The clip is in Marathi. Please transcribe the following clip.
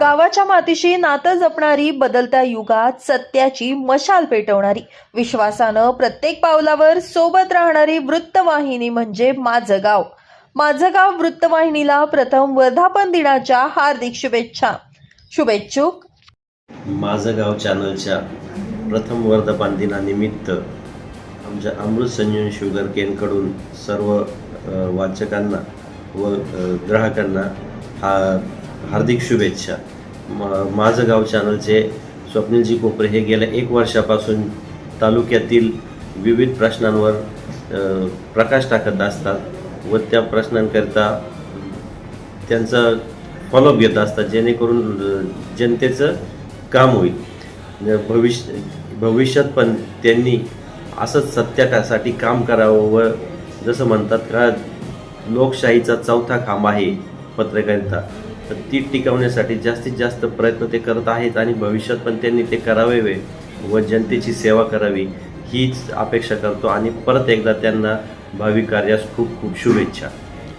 गावाच्या मातीशी नातं जपणारी बदलत्या युगात सत्याची मशाल पेटवणारी. विश्वासानं प्रत्येक पावलावर सोबत राहणारी वृत्तवाहिनी म्हणजे माझं गाव. माझं गाव वृत्तवाहिनीला प्रथम वर्धापन दिनाच्या हार्दिक शुभेच्छा. शुभेच्छुक. माझं गाव चॅनलच्या प्रथम वर्धापन दिनानिमित्त आमच्या अमृत संजीवन शुगर केनकडून सर्व वाचकांना व ग्राहकांना हा हार्दिक शुभेच्छा. मा माझं गाव चॅनलचे स्वप्नीलजी कोपरे हे गेल्या एक वर्षापासून तालुक्यातील विविध प्रश्नांवर प्रकाश टाकत असतात व त्या प्रश्नांकरिता त्यांचा फॉलोअप घेत असतात जेणेकरून जनतेचं काम होईल. भविष्य भविष्यात पण त्यांनी असंच सत्यासाठी काम करावं व जसं म्हणतात का लोकशाहीचा चौथा खांब आहे पत्रकारिता. तर ती टिकवण्यासाठी जास्तीत जास्त प्रयत्न ते करत आहेत आणि भविष्यात पण त्यांनी ते करावे व. जनतेची सेवा करावी हीच अपेक्षा करतो. आणि परत एकदा त्यांना भावी कार्यास खूप खूप शुभेच्छा.